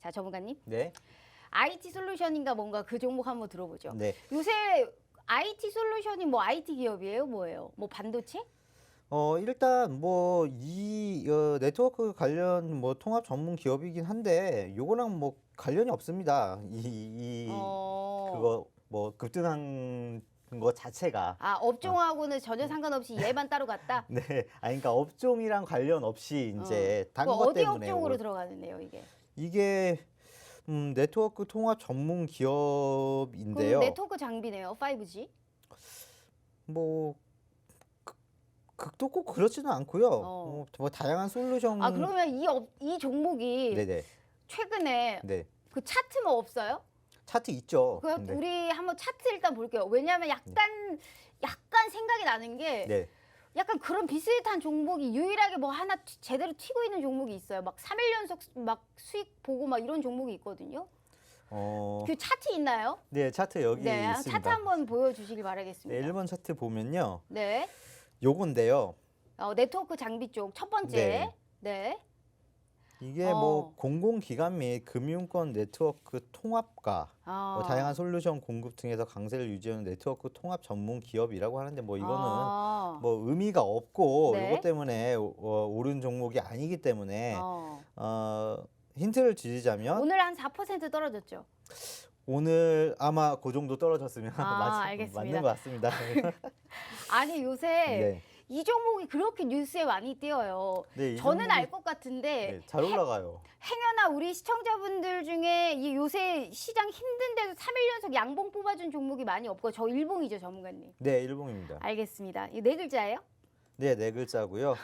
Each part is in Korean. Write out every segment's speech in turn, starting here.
자, 전문가님. 네. IT 솔루션인가 뭔가 그 종목 한번 들어보죠. 네. 요새 IT 솔루션이 뭐 IT 기업이에요? 뭐예요? 뭐 반도체? 어, 일단 뭐 이 어, 네트워크 관련 뭐 통합 전문 기업이긴 한데 요거랑 뭐 관련이 없습니다. 이, 이 어. 그거 뭐 급등한 거 자체가 아, 업종하고는 전혀 상관없이 얘만 따로 갔다. 네, 아 그러니까 업종이랑 관련 없이 이제 어. 단 그거 것 어디 때문에 업종으로 올- 들어가는데요, 이게? 이게 음, 네트워크 통합 전문 기업인데요. 그럼 네트워크 장비네요. 5G. 뭐 극- 극도 꼭 그렇지는 않고요. 어. 어, 뭐 다양한 솔루션 아, 그러면 이, 업, 이 종목이 음. 네네 최근에 네 그 차트 뭐 없어요? 차트 있죠. 그 네. 우리 한번 차트 일단 볼게요. 왜냐하면 약간 약간 생각이 나는 게 네. 약간 그런 비슷한 종목이 유일하게 뭐 하나 튀- 제대로 튀고 있는 종목이 있어요. 막 3일 연속 수- 막 수익 보고 막 이런 종목이 있거든요. 어, 그 차트 있나요? 네 차트 여기 네, 있습니다. 차트 한번 보여주시길 네, 바라겠습니다. 1번 차트 보면요. 네, 요건데요. 어, 네트워크 장비 쪽 첫 번째. 네. 이게 어. 뭐 공공기관 및 금융권 네트워크 통합과 어. 뭐 다양한 솔루션 공급 등에서 강세를 유지하는 네트워크 통합 전문 기업이라고 하는데 뭐 이거는 어. 뭐 의미가 없고 네. 이것 때문에 어, 오른 종목이 아니기 때문에 어. 어, 힌트를 드리자면 오늘 한 4% 떨어졌죠. 오늘 아마 그 정도 떨어졌으면 아, 맞, 알겠습니다. 맞는 것 같습니다. 아니 요새 네. 이 종목이 그렇게 뉴스에 많이 띄어요. 네, 이 저는 종목이- 알 것 같은데 네, 잘 올라가요. 행여나 우리 시청자분들 중에 이 요새 시장 힘든데도 3일 연속 양봉 뽑아준 종목이 많이 없고 저 일봉이죠 전문가님. 네, 일봉입니다. 알겠습니다. 이 네 글자예요? 네, 네 글자고요.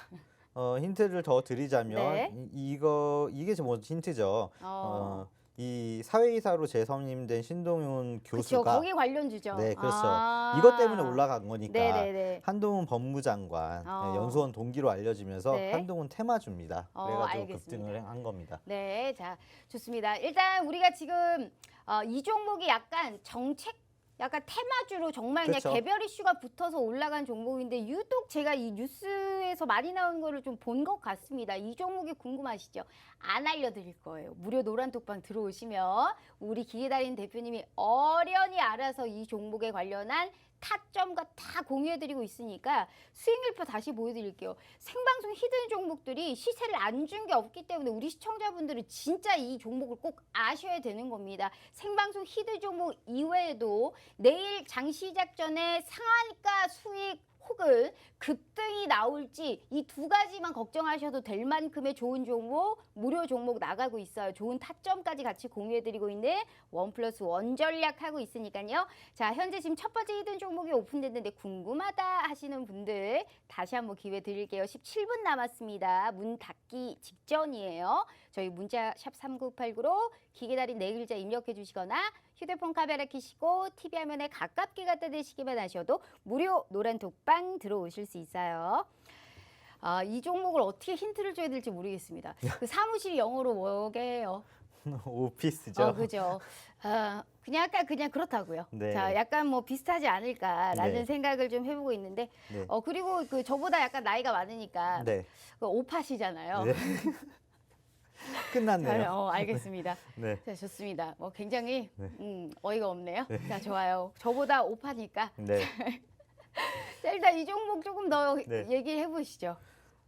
어, 힌트를 더 드리자면 네. 이, 이거 이게 뭐 힌트죠. 어. 어, 이 사회이사로 재선임된 신동윤 그렇죠. 교수가 거기 관련주죠. 네, 그렇죠. 아. 이것 때문에 올라간 거니까 네네네. 한동훈 법무장관 어. 네, 연수원 동기로 알려지면서 네. 한동훈 테마주입니다. 어, 그래가지고 알겠습니다. 급등을 한 겁니다. 네, 자 좋습니다. 일단 우리가 지금 어, 이 종목이 약간 정책, 약간 테마주로 정말. 그냥 개별 이슈가 붙어서 올라간 종목인데 유독 제가 이 뉴스에서 많이 나온 거를 좀 본 것 같습니다. 이 종목이 궁금하시죠? 안 알려드릴 거예요. 무료 노란 톡방 들어오시면 우리 기계달인 대표님이 어련히 알아서 이 종목에 관련한 타점과 다 공유해드리고 있으니까 수익률표 다시 보여드릴게요. 생방송 히든 종목들이 시세를 안 준 게 없기 때문에 우리 시청자분들은 진짜 이 종목을 꼭 아셔야 되는 겁니다. 생방송 히든 종목 이외에도 내일 장 시작 전에 상한가 수익 혹은 급등이 나올지 이 두 가지만 걱정하셔도 될 만큼의 좋은 종목, 무료 종목 나가고 있어요. 좋은 타점까지 같이 공유해드리고 있는 원 플러스 원 전략하고 있으니까요. 자, 현재 지금 첫 번째 히든 종목이 오픈됐는데 궁금하다 하시는 분들 다시 한번 기회 드릴게요. 17분 남았습니다. 문 닫기 직전이에요. 저희 문자 샵 3989로 기계달인 네 글자 입력해 주시거나 휴대폰 카메라 켜시고 TV 화면에 가깝게 갖다 대시기만 하셔도 무료 노란 독방 들어오실 수 있어요. 아, 이 종목을 어떻게 힌트를 줘야 될지 모르겠습니다. 그 사무실 영어로 뭐게요? 오피스죠. 어, 그죠. 아, 그냥 약간 그냥 그렇다고요. 네. 자, 약간 뭐 비슷하지 않을까라는 네. 생각을 좀 해보고 있는데, 네. 어 그리고 그 저보다 약간 나이가 많으니까 네. 그 오파시잖아요. 네. 끝났네요. 어, 알겠습니다. 네. 자, 좋습니다. 뭐 굉장히 네. 음, 어이가 없네요. 자, 좋아요. 저보다 오파니까. 네. 자, 일단 이 종목 조금 더 네. 얘기해 보시죠.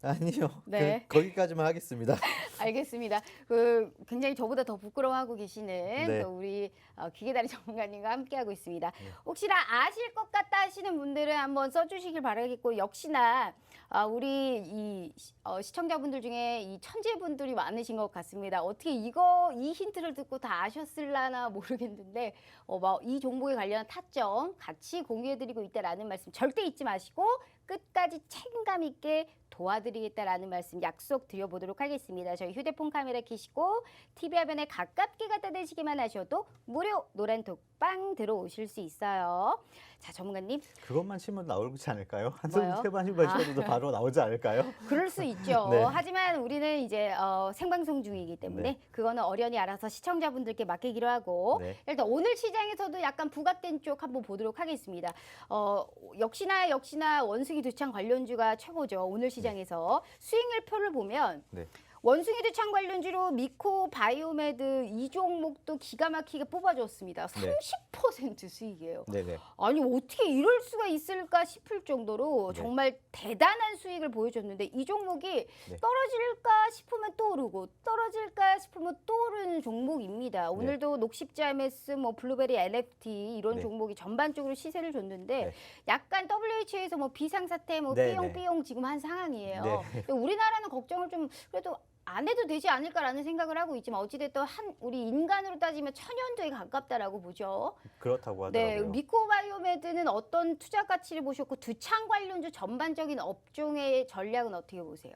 아니요. 네. 그, 거기까지만 하겠습니다. 알겠습니다. 그 굉장히 저보다 더 부끄러워하고 계시는 네. 또 우리 어, 기계다리 전문가님과 함께하고 있습니다. 네. 혹시나 아실 것 같다 하시는 분들은 한번 써주시길 바라겠고 역시나 아, 우리 이 시- 어, 시청자분들 중에 이 천재분들이 많으신 것 같습니다. 어떻게 이거 이 힌트를 듣고 다 아셨을라나 모르겠는데 어, 뭐, 이 종목에 관련한 타점 같이 공유해드리고 있다라는 말씀 절대 잊지 마시고 끝까지 책임감 있게 도와드리겠다라는 말씀 약속 드려보도록 하겠습니다. 저희 휴대폰 카메라 켜시고 TV 화면에 가깝게 갖다 대시기만 하셔도 무료 노란 독방 들어오실 수 있어요. 자 전문가님 그것만 치면 나오지 않을까요? 세번씩만 아. 쳐도 바로 나오지 않을까요? 그럴 수 있죠. 네. 하지만 우리는 이제 어, 생방송 중이기 때문에 네. 그거는 어련히 알아서 시청자분들께 맡기기로 하고 네. 일단 오늘 시장에서도 약간 부각된 쪽 한번 보도록 하겠습니다. 어, 역시나 역시나 원숭이 두창 관련주가 최고죠. 오늘 시장에서 수익률표를 보면 네. 원숭이 두창 관련주로 미코 바이오메드 이 종목도 기가 막히게 뽑아줬습니다. 네. 30% 수익이에요. 네네. 아니 어떻게 이럴 수가 있을까 싶을 정도로 네. 정말 대단한 수익을 보여줬는데 이 종목이 네. 떨어질까 싶으면 또 오르고 떨어질까 싶으면 또 오르는 종목입니다. 오늘도 녹십자 MS, 뭐 블루베리 NFT 이런 네. 종목이 전반적으로 시세를 줬는데 네. 약간 WHO에서 뭐 비상사태 뭐 네, 삐용삐용 지금 한 상황이에요. 네. 우리나라는 걱정을 좀 그래도 안 해도 되지 않을까라는 생각을 하고 있지만 어찌됐든 한 우리 인간으로 따지면 천연도에 가깝다라고 보죠. 그렇다고 네, 하더라고요. 미코바이오메드는 어떤 투자 가치를 보셨고 두창 관련주 전반적인 업종의 전략은 어떻게 보세요?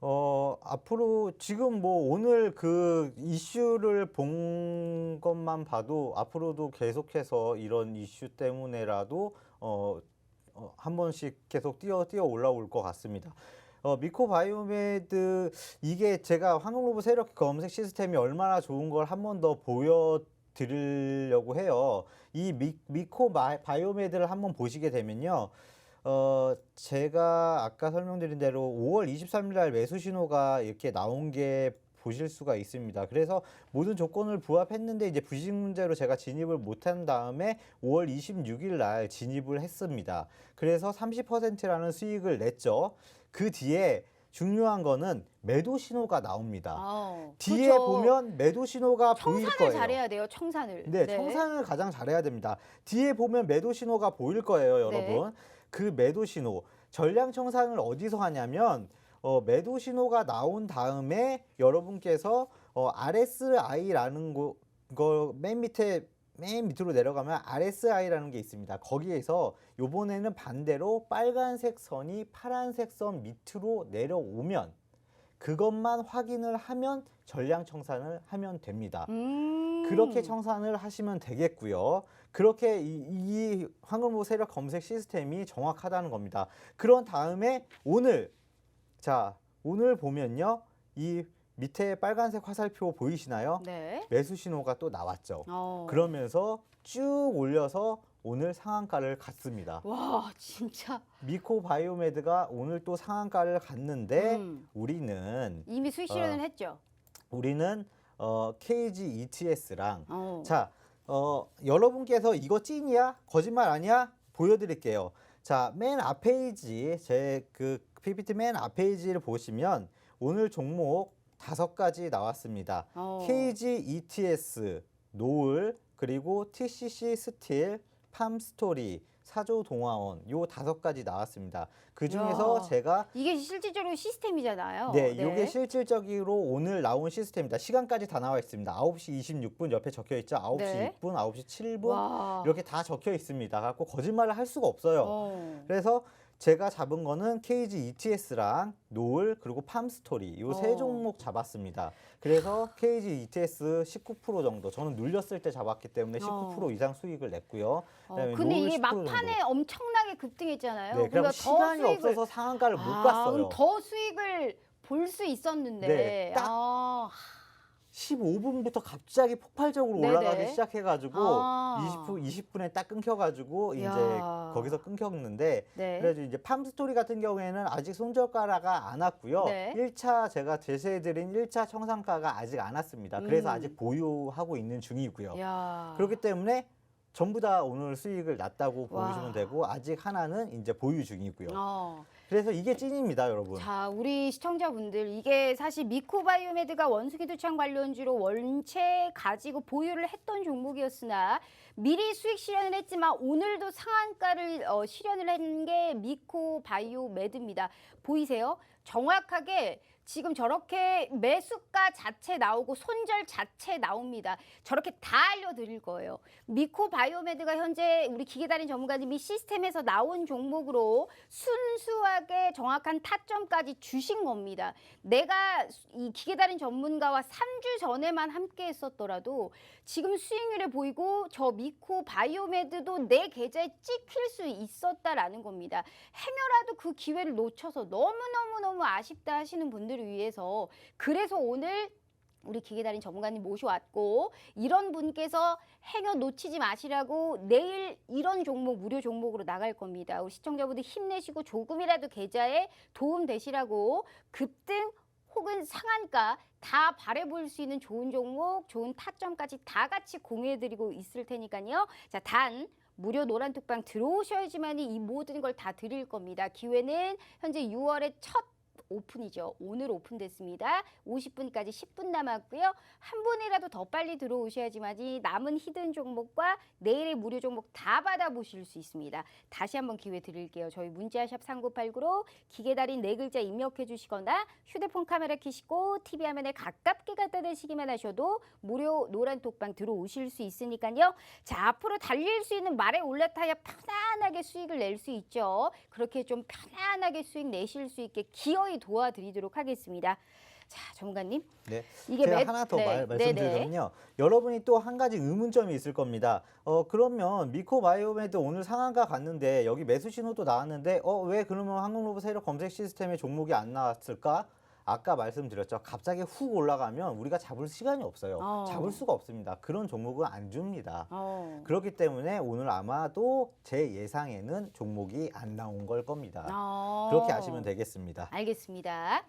어, 앞으로 지금 뭐 오늘 그 이슈를 본 것만 봐도 앞으로도 계속해서 이런 이슈 때문에라도 어, 어, 한 번씩 계속 뛰어 뛰어 올라올 것 같습니다. 어, 미코바이오메드 이게 제가 황금로봇 세력 검색 시스템이 얼마나 좋은 걸 한 번 더 보여 드리려고 해요. 이 미, 미코 바이오메드를 한번 보시게 되면요. 어, 제가 아까 설명드린 대로 5월 23일 날 매수 신호가 이렇게 나온 게 보실 수가 있습니다. 그래서 모든 조건을 부합했는데 이제 부식 문제로 제가 진입을 못한 다음에 5월 26일 날 진입을 했습니다. 그래서 30%라는 수익을 냈죠. 그 뒤에 중요한 거는 매도 신호가 나옵니다. 아, 뒤에 그렇죠. 보면 매도 신호가 보일 청산을 거예요. 잘해야 돼요. 청산을. 네, 청산을 가장 잘해야 됩니다. 뒤에 보면 매도 신호가 보일 거예요, 네. 여러분. 그 매도 신호, 전량 청산을 어디서 하냐면 어, 매도 신호가 나온 다음에 여러분께서 어, RSI라는 거맨 밑에 맨 밑으로 내려가면 RSI라는 게 있습니다. 거기에서 요번에는 반대로 빨간색 선이 파란색 선 밑으로 내려오면 그것만 확인을 하면 전량 청산을 하면 됩니다. 음. 그렇게 청산을 하시면 되겠고요. 그렇게 이, 이 황금보 세력 검색 시스템이 정확하다는 겁니다. 그런 다음에 오늘 자 오늘 보면요 이 밑에 빨간색 화살표 보이시나요? 네. 매수 신호가 또 나왔죠. 어. 그러면서 쭉 올려서 오늘 상한가를 갔습니다. 와 진짜 미코 바이오메드가 오늘 또 상한가를 갔는데 음. 우리는 이미 수익 실현을 했죠. 우리는 어, KG ETS랑 어. 자, 어, 여러분께서 이거 찐이야? 거짓말 아니야? 보여드릴게요. 자, 맨 앞 페이지, 제 그 PPT 맨 앞 페이지를 보시면 오늘 종목 다섯 가지 나왔습니다. 어. KG ETS, 노을, 그리고 TCC 스틸, 팜스토리, 사조 동화원 요 다섯 가지 나왔습니다. 그 중에서 야. 제가 이게 실질적으로 시스템이잖아요. 네, 이게 실질적으로 오늘 나온 시스템입니다. 시간까지 다 나와 있습니다. 9시 26분 옆에 적혀 있죠. 9시 네. 6분, 9시 7분 와. 이렇게 다 적혀 있습니다. 갖고 거짓말을 할 수가 없어요. 어. 그래서 제가 잡은 거는 KG ETS랑 노을 그리고 팜스토리 이 세 어. 종목 잡았습니다. 그래서 KG ETS 19% 정도 저는 눌렸을 때 잡았기 때문에 19% 어. 이상 수익을 냈고요. 어, 그다음에 근데 노을 이게 10% 막판에 엄청나게 급등했잖아요. 네, 그럼 시간이 없어서 상한가를 못 아, 갔어요. 더 수익을 볼 수 있었는데. 네, 딱 아, 15분부터 갑자기 폭발적으로 네네. 올라가기 시작해가지고 아. 20분 20분에 딱 끊겨가지고 이제 야. 거기서 끊겼는데 네. 그래서 이제 팜스토리 같은 경우에는 아직 손절가가 안 왔고요. 네. 일 1차 제가 제시해드린 1차 청산가가 아직 안 왔습니다. 그래서 음. 아직 보유하고 있는 중이고요. 야. 그렇기 때문에 전부 다 오늘 수익을 났다고 와. 보시면 되고 아직 하나는 이제 보유 중이고요. 어. 그래서 이게 찐입니다, 여러분. 자, 우리 시청자분들 이게 사실 미코바이오메드가 원숭이 두창 관련주로 원체 가지고 보유를 했던 종목이었으나 미리 수익 실현을 했지만 오늘도 상한가를 어, 실현을 한 게 미코바이오메드입니다. 보이세요? 정확하게 지금 저렇게 매수가 자체 나오고 손절 자체 나옵니다. 저렇게 다 알려드릴 거예요. 미코바이오메드가 현재 우리 기계달인 전문가님 이 시스템에서 나온 종목으로 순수하게 정확한 타점까지 주신 겁니다. 내가 이 기계달인 전문가와 3주 전에만 함께 했었더라도 지금 수익률에 보이고 저 미코 바이오메드도 내 계좌에 찍힐 수 있었다라는 겁니다. 행여라도 그 기회를 놓쳐서 너무너무너무 아쉽다 하시는 분들 을 위해서 그래서 오늘 우리 기계달인 전문가님 모셔왔고 이런 분께서 행여 놓치지 마시라고 내일 이런 종목 무료 종목으로 나갈 겁니다. 우리 시청자분들 힘내시고 조금이라도 계좌에 도움 되시라고 급등 혹은 상한가 다 바래볼 수 있는 좋은 종목, 좋은 타점까지 다 같이 공유해드리고 있을 테니까요. 자, 단 무료 노란 톡방 들어오셔야지만 이 모든 걸 다 드릴 겁니다. 기회는 현재 6월의 첫 오픈이죠. 오늘 오픈됐습니다. 50분까지 10분 남았고요. 한 분이라도 더 빨리 들어오셔야지만이 남은 히든 종목과 내일의 무료 종목 다 받아보실 수 있습니다. 다시 한번 기회 드릴게요. 저희 문자샵 3989로 기계 달인 네 글자 입력해 주시거나 휴대폰 카메라 켜시고 TV 화면에 가깝게 갖다 대시기만 하셔도 무료 노란 톡방 들어오실 수 있으니까요. 자, 앞으로 달릴 수 있는 말에 올라타야 편안하게 수익을 낼 수 있죠. 그렇게 좀 편안하게 수익 내실 수 있게 기어이 도와드리도록 하겠습니다. 자, 전문가님. 네. 이게 제가 매- 하나 더 네, 말, 말씀드리면요. 여러분이 또 한 가지 의문점이 있을 겁니다. 어 그러면 미코바이오메드 오늘 상한가 갔는데 여기 매수 신호도 나왔는데 어 왜 그러면 한국로봇 세력 검색 시스템에 종목이 안 나왔을까? 아까 말씀드렸죠. 갑자기 훅 올라가면 우리가 잡을 시간이 없어요. 어. 잡을 수가 없습니다. 그런 종목은 안 줍니다. 어. 그렇기 때문에 오늘 아마도 제 예상에는 종목이 안 나온 걸 겁니다. 어. 그렇게 아시면 되겠습니다. 알겠습니다.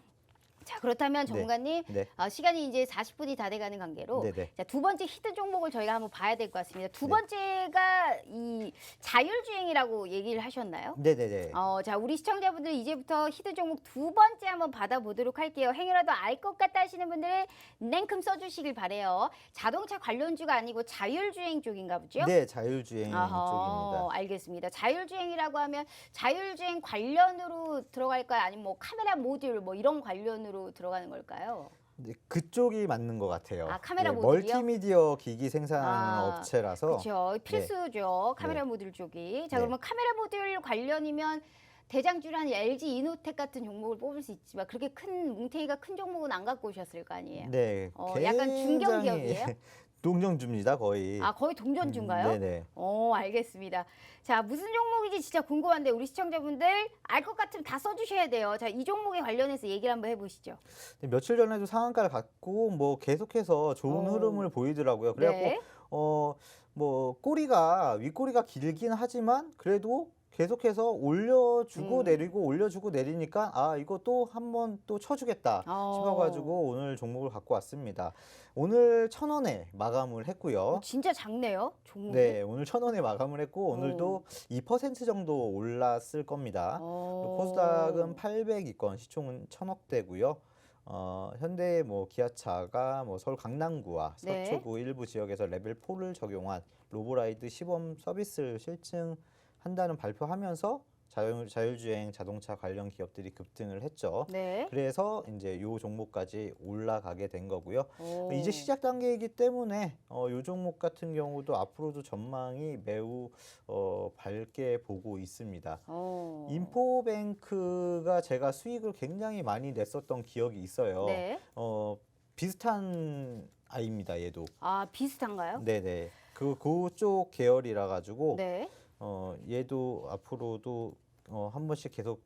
자, 그렇다면 전문가님 네. 어, 시간이 이제 40분이 다 돼가는 관계로 네 네. 자, 두 번째 히든 종목을 저희가 한번 봐야 될 것 같습니다. 두 네. 번째가 이 자율주행이라고 얘기를 하셨나요? 네네네. 어, 자, 우리 시청자분들 이제부터 히든 종목 두 번째 한번 받아보도록 할게요. 행여라도 알 것 같다 하시는 분들은 냉큼 써주시길 바래요. 자동차 관련주가 아니고 자율주행 쪽인가 보죠? 네, 자율주행 아하, 쪽입니다. 알겠습니다. 자율주행이라고 하면 자율주행 관련으로 들어갈까요? 아니면 뭐 카메라 모듈 뭐 이런 관련으로 들어가는 걸까요? 네, 그쪽이 맞는 것 같아요. 아, 카메라 네, 모듈이요? 멀티미디어 기기 생산하는 아, 업체라서 그렇죠. 필수죠. 카메라 모듈 쪽이. 자, 네. 그러면 카메라 모듈 관련이면 대장주란 LG 이노텍 같은 종목을 뽑을 수 있지만 그렇게 큰 뭉태기가 큰 종목은 안 갖고 오셨을 거 아니에요. 네, 어, 약간 중견 굉장히 기업이에요? 동정주입니다 거의. 아, 거의 동전주인가요? 음, 네네. 어, 알겠습니다. 자, 무슨 종목인지 진짜 궁금한데 우리 시청자분들 알 것 같으면 다 써주셔야 돼요. 자, 이 종목에 관련해서 얘기를 한번 해보시죠. 근데 며칠 전에도 상한가를 갖고 뭐 계속해서 좋은 어. 흐름을 보이더라고요. 그래갖고 네. 어 뭐 꼬리가 윗꼬리가 길긴 하지만 그래도 계속해서 올려주고 음. 내리고 올려주고 내리니까 아 이거 또 한 번 또 쳐주겠다 어. 싶어가지고 오늘 종목을 갖고 왔습니다. 오늘 천 원에 마감을 했고요. 어, 진짜 작네요. 종목이. 네, 오늘 천 원에 마감을 했고 어. 오늘도 2% 정도 올랐을 겁니다. 어. 코스닥은 800위권, 시총은 천억대고요. 어, 현대 뭐 기아차가 뭐 서울 강남구와 네. 서초구 일부 지역에서 레벨 4를 적용한 로보라이드 시범 서비스를 실증 한다는 발표하면서 자율, 자율주행 자동차 관련 기업들이 급등을 했죠. 네. 그래서 이제 요 종목까지 올라가게 된 거고요. 오. 이제 시작 단계이기 때문에 어, 요 종목 같은 경우도 앞으로도 전망이 매우 어, 밝게 보고 있습니다. 어. 인포뱅크가 제가 수익을 굉장히 많이 냈었던 기억이 있어요. 네. 어, 비슷한 아이입니다, 얘도. 아, 비슷한가요? 네네. 그 그쪽 계열이라 가지고 네. 어, 얘도 앞으로도 어, 한 번씩 계속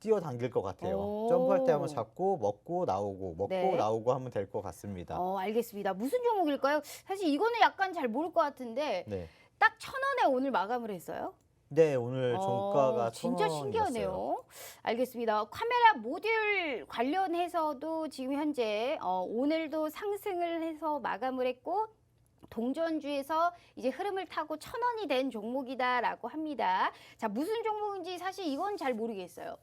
뛰어당길 것 같아요. 오. 점프할 때 한번 잡고 먹고 나오고 먹고 네. 나오고 하면 될 것 같습니다. 어, 알겠습니다. 무슨 종목일까요? 사실 이거는 약간 잘 모를 것 같은데 네. 딱 천 원에 오늘 마감을 했어요. 네, 오늘 종가가 어, 진짜 천 원이었어요. 신기하네요. 알겠습니다. 카메라 모듈 관련해서도 지금 현재 어, 오늘도 상승을 해서 마감을 했고 동전주에서 이제 흐름을 타고 천 원이 된 종목이다라고 합니다. 자 무슨 종목인지 사실 이건 잘 모르겠어요.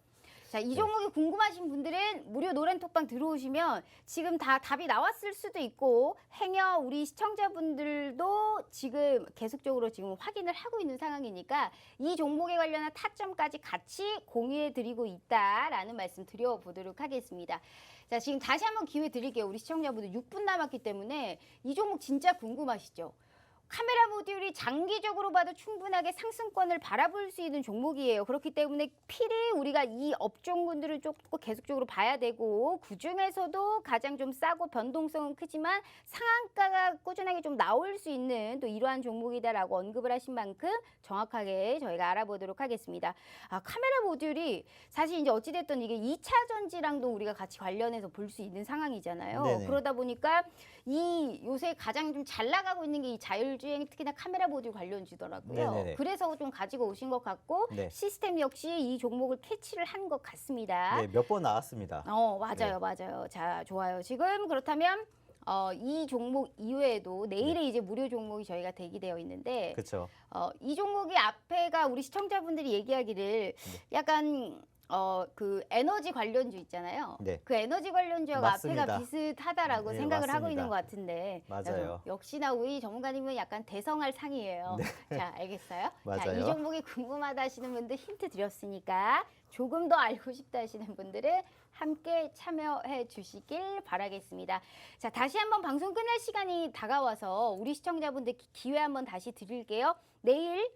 자, 이 네. 종목이 궁금하신 분들은 무료 노란 톡방 들어오시면 지금 다 답이 나왔을 수도 있고 행여 우리 시청자분들도 지금 계속적으로 지금 확인을 하고 있는 상황이니까 이 종목에 관련한 타점까지 같이 공유해 드리고 있다라는 말씀 드려보도록 하겠습니다. 자, 지금 다시 한번 기회 드릴게요. 우리 시청자분들 6분 남았기 때문에 이 종목 진짜 궁금하시죠? 카메라 모듈이 장기적으로 봐도 충분하게 상승권을 바라볼 수 있는 종목이에요. 그렇기 때문에 필히 우리가 이 업종군들을 조금 계속적으로 봐야 되고 그 중에서도 가장 좀 싸고 변동성은 크지만 상한가가 꾸준하게 좀 나올 수 있는 또 이러한 종목이다라고 언급을 하신 만큼 정확하게 저희가 알아보도록 하겠습니다. 아, 카메라 모듈이 사실 이제 어찌됐든 이게 2차 전지랑도 우리가 같이 관련해서 볼 수 있는 상황이잖아요. 네네. 그러다 보니까 이 요새 가장 좀 잘 나가고 있는 게 이 자율 중에 특히나 카메라 모듈 관련주더라고요. 네네네. 그래서 좀 가지고 오신 것 같고 네. 시스템 역시 이 종목을 캐치를 한 것 같습니다. 네, 몇 번 나왔습니다. 어, 맞아요, 맞아요. 자, 좋아요. 지금 그렇다면 어, 이 종목 이외에도 내일에 이제 무료 종목이 저희가 대기되어 있는데 네. 그렇죠. 어, 이 종목이 앞에가 우리 시청자분들이 얘기하기를 네. 약간 어, 그 에너지 관련주 있잖아요. 네. 그 에너지 관련주하고 맞습니다. 앞에가 비슷하다라고 네, 생각을 하고 맞습니다. 있는 것 같은데 맞아요. 야, 역시나 우리 전문가님은 약간 대성할 상이에요. 자, 알겠어요? 자, 이 네. 맞아요. 종목이 궁금하다 하시는 분들 힌트 드렸으니까 조금 더 알고 싶다 하시는 분들은 함께 참여해 주시길 바라겠습니다. 자, 다시 한번 방송 끝날 시간이 다가와서 우리 시청자분들 기- 기회 한번 다시 드릴게요. 내일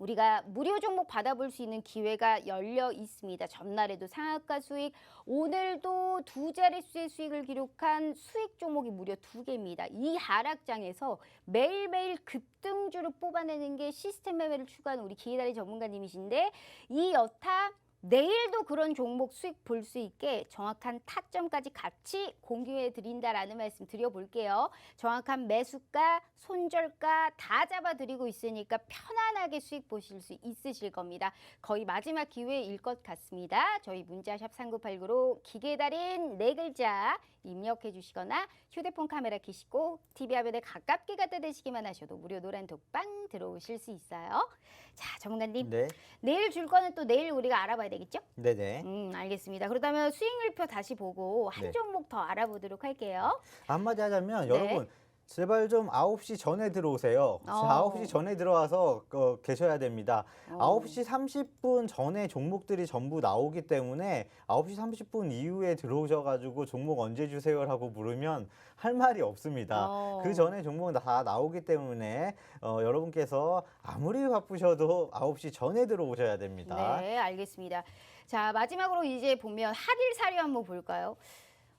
우리가 무료 종목 받아볼 수 있는 기회가 열려 있습니다. 전날에도 상한가 수익, 오늘도 두 자릿수의 수익을 기록한 수익 종목이 무려 두 개입니다. 이 하락장에서 매일매일 급등주를 뽑아내는 게 시스템 매매를 추구하는 우리 기회다리 전문가님이신데 이 여타 내일도 그런 종목 수익 볼 수 있게 정확한 타점까지 같이 공유해 드린다라는 말씀 드려볼게요. 정확한 매수가, 손절가 다 잡아 드리고 있으니까 편안하게 수익 보실 수 있으실 겁니다. 거의 마지막 기회일 것 같습니다. 저희 문자샵 3989로 기계달인 네 글자 입력해 주시거나 휴대폰 카메라 켜시고 TV 화면에 가깝게 갖다 대시기만 하셔도 무료 노란 독방 들어오실 수 있어요. 자, 전문가님. 네. 내일 줄 거는 또 내일 우리가 알아봐야 되겠죠? 네, 네. 음, 알겠습니다. 그렇다면 수익률표 다시 보고 한 네. 종목 더 알아보도록 할게요. 한마디 하자면 네. 여러분 제발 좀 9시 전에 들어오세요. 어. 9시 전에 들어와서 어, 계셔야 됩니다. 어. 9시 30분 전에 종목들이 전부 나오기 때문에 9시 30분 이후에 들어오셔가지고 종목 언제 주세요라고 물으면 할 말이 없습니다. 어. 그 전에 종목은 다 나오기 때문에 어, 여러분께서 아무리 바쁘셔도 9시 전에 들어오셔야 됩니다. 네, 알겠습니다. 자, 마지막으로 이제 보면 한일 사료 한번 볼까요?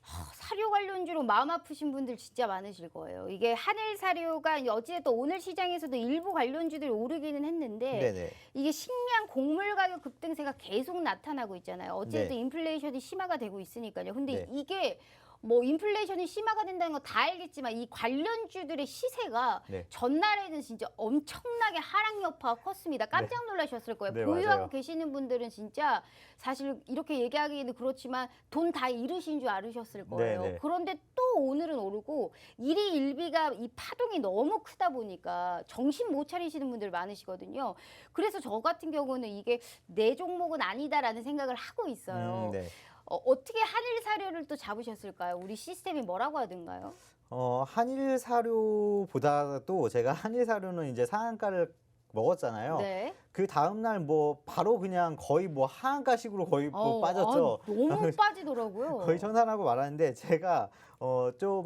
하, 사료 관련주로 마음 아프신 분들 진짜 많으실 거예요. 이게 한일 사료가 어찌됐든 오늘 시장에서도 일부 관련주들이 오르기는 했는데 네네. 이게 식량 곡물 가격 급등세가 계속 나타나고 있잖아요. 어쨌든 네. 인플레이션이 심화가 되고 있으니까요. 근데 네. 이게 뭐 인플레이션이 심화가 된다는 거다 알겠지만 이 관련주들의 시세가 네. 전날에는 진짜 엄청나게 하락 여파가 컸습니다. 깜짝 놀라셨을 거예요. 네, 보유하고 맞아요. 계시는 분들은 진짜 사실 이렇게 얘기하기는 그렇지만 돈 다 잃으신 줄 알으셨을 거예요. 네, 네. 그런데 또 오늘은 오르고 일이 일비가 이 파동이 너무 크다 보니까 정신 못 차리시는 분들 많으시거든요. 그래서 저 같은 경우는 이게 내 종목은 아니다라는 생각을 하고 있어요. 음, 네. 어, 어떻게 한일 사료를 또 잡으셨을까요? 우리 시스템이 뭐라고 하던가요? 어, 한일 사료보다도 제가 한일 사료는 이제 상한가를 먹었잖아요. 네. 그 다음날 뭐 바로 그냥 거의 뭐 하한가식으로 거의 뭐 어, 빠졌죠. 아, 너무 빠지더라고요. 거의 청산하고 말았는데 제가 어좀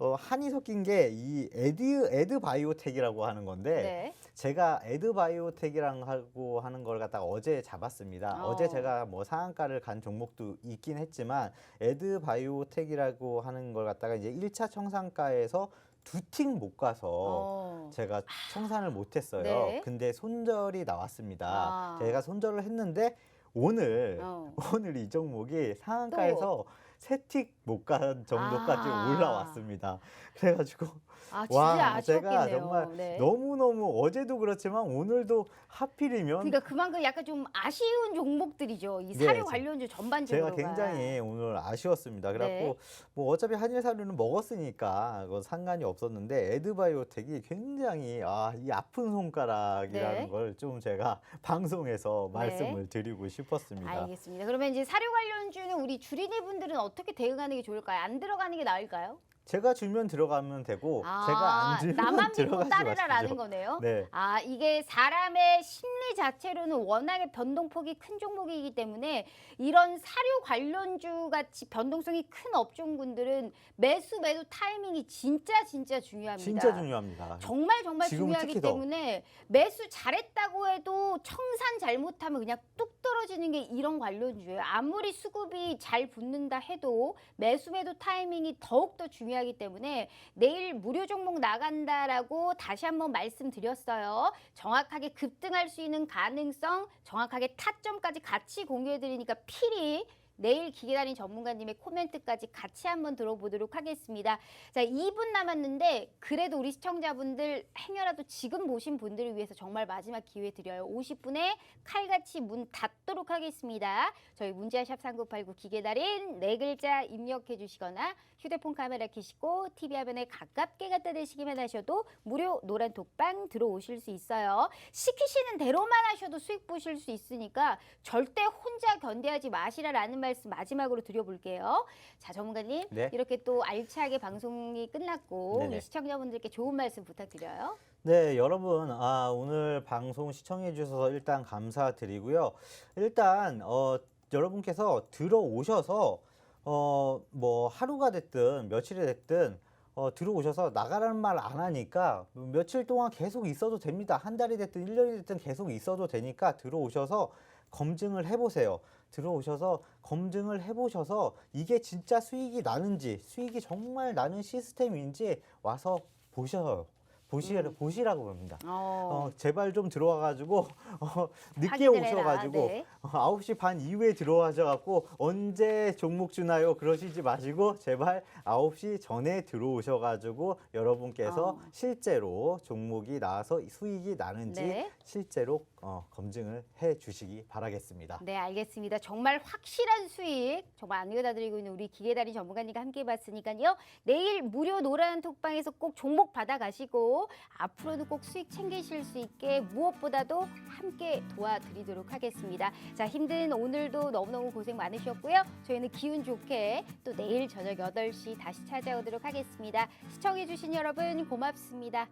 어, 한이 섞인 게 이 에드 에드 바이오텍이라고 하는 건데 네. 제가 에드 바이오텍이랑 하고 하는 걸 갖다가 어제 잡았습니다. 어. 어. 제 제가 뭐 상한가를 간 종목도 있긴 했지만 에드 바이오텍이라고 하는 걸 갖다가 이제 1차 청산가에서 두틱못 가서 어. 제가 청산을 못 했어요. 네. 근데 손절이 나왔습니다. 아. 제가 손절을 했는데 오늘 어. 오늘 이 종목이 상한가에서 세틱 못 간 정도까지 아. 올라왔습니다. 그래가지고 아, 진짜 와 아쉬웠겠네요. 제가 정말 네. 너무 너무 어제도 그렇지만 오늘도 하필이면 그러니까 그만큼 약간 좀 아쉬운 종목들이죠. 이 네, 사료 제- 관련주 전반적으로. 제가 굉장히 오늘 아쉬웠습니다. 네. 그래갖고 뭐 어차피 한일 사료는 먹었으니까 그건 상관이 없었는데 에드바이오텍이 굉장히 아 이 아픈 손가락이라는 네. 걸 좀 제가 방송에서 네. 말씀을 드리고 싶었습니다. 알겠습니다. 그러면 이제 사료 관련주는 우리 주린이 분들은 어떻게 대응하는 게 좋을까요? 안 들어가는 게 나을까요? 제가 주면 들어가면 되고 아, 제가 안 주면 나만 믿고 들어가지 따르라라는 마시죠. 거네요. 네. 아, 이게 사람의 심리 자체로는 워낙에 변동폭이 큰 종목이기 때문에 이런 사료 관련주 같이 변동성이 큰 업종군들은 매수 매도 타이밍이 진짜 진짜 중요합니다. 진짜 중요합니다. 정말 정말 지금은 중요하기 특히 더. 때문에 매수 잘했다고 해도 청산 잘못하면 그냥 뚝 떨어지는 게 이런 관련주예요. 아무리 수급이 잘 붙는다 해도 매수 매도 타이밍이 더욱 더 중요하기 때문에 내일 무료 종목 나간다라고 다시 한번 말씀드렸어요. 정확하게 급등할 수 있는 가능성, 정확하게 타점까지 같이 공유해 드리니까 필히 내일 기계달인 전문가님의 코멘트까지 같이 한번 들어보도록 하겠습니다. 자, 2분 남았는데 그래도 우리 시청자분들 행여라도 지금 보신 분들을 위해서 정말 마지막 기회 드려요. 50분에 칼같이 문 닫도록 하겠습니다. 저희 문자샵 3989 기계달인 네 글자 입력해 주시거나 휴대폰 카메라 켜시고 TV 화면에 가깝게 갖다 대시기만 하셔도 무료 노란 독방 들어오실 수 있어요. 시키시는 대로만 하셔도 수익 보실 수 있으니까 절대 혼자 견뎌하지 마시라라는 말씀 마지막으로 드려볼게요. 자, 전문가님 네. 이렇게 또 알차게 방송이 끝났고 네네. 우리 시청자분들께 좋은 말씀 부탁드려요. 네, 여러분, 아, 오늘 방송 시청해 주셔서 일단 감사드리고요. 일단, 어, 여러분께서 들어오셔서, 어, 뭐, 하루가 됐든, 며칠이 됐든, 어, 들어오셔서 나가라는 말 안 하니까 며칠 동안 계속 있어도 됩니다. 한 달이 됐든, 일년이 됐든 계속 있어도 되니까 들어오셔서 검증을 해보세요. 들어오셔서 검증을 해보셔서 이게 진짜 수익이 나는지, 수익이 정말 나는 시스템인지 와서 보셔요. 보시, 음. 보시라고 합니다. 어, 어, 제발 좀 들어와가지고 어, 늦게. 오셔가지고 네. 어, 9시 반 이후에 들어와셔갖고 언제 종목 주나요? 그러시지 마시고 제발 9시 전에 들어오셔가지고 여러분께서 어. 실제로 종목이 나와서 수익이 나는지 네. 실제로 어, 검증을 해 주시기 바라겠습니다. 네, 알겠습니다. 정말 확실한 수익 정말 안겨다 드리고 있는 우리 기계달인 전문가님과 함께 봤으니까요. 내일 무료 노란 톡방에서 꼭 종목 받아가시고 앞으로도 꼭 수익 챙기실 수 있게 무엇보다도 함께 도와드리도록 하겠습니다. 자, 힘든 오늘도 너무너무 고생 많으셨고요. 저희는 기운 좋게 또 내일 저녁 8시 다시 찾아오도록 하겠습니다. 시청해주신 여러분 고맙습니다.